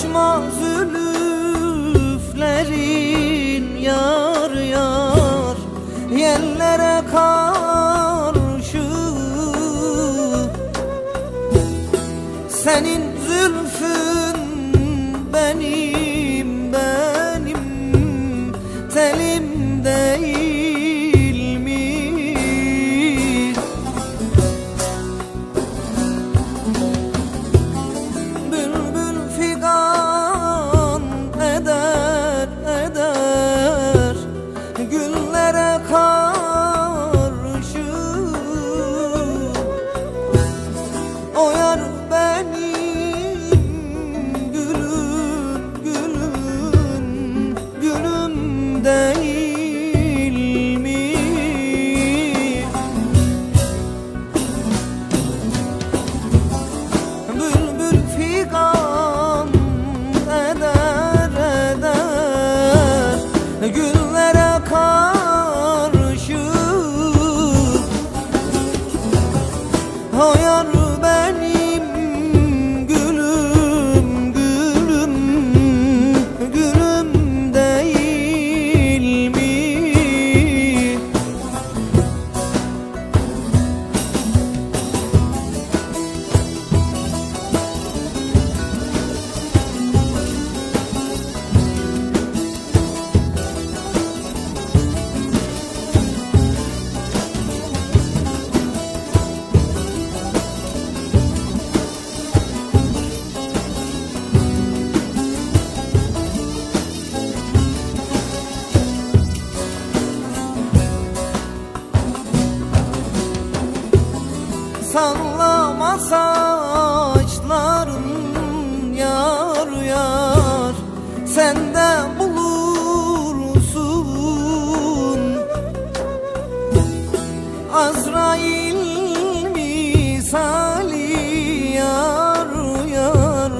Açma zülüflerin yar yar Yerlere karşı. Senin zülfün değil mi? Bülbül figan eder eder Güllere karşı Sallama saçların yar yar Sen de bulursun. Azrail misali yar yar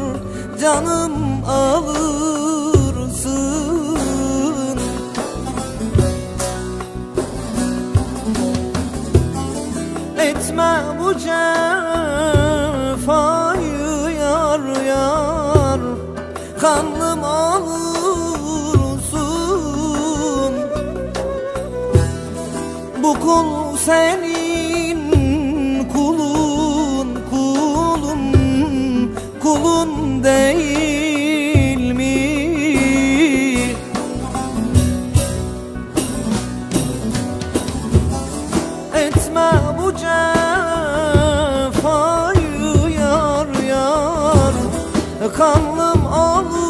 Canım alırsın Etme bu cefayı yar yar Kanlım olursun Bu kul senin kulun kulun Kulun değil mi? Etme bu cefayı yar yar Kanlım olursun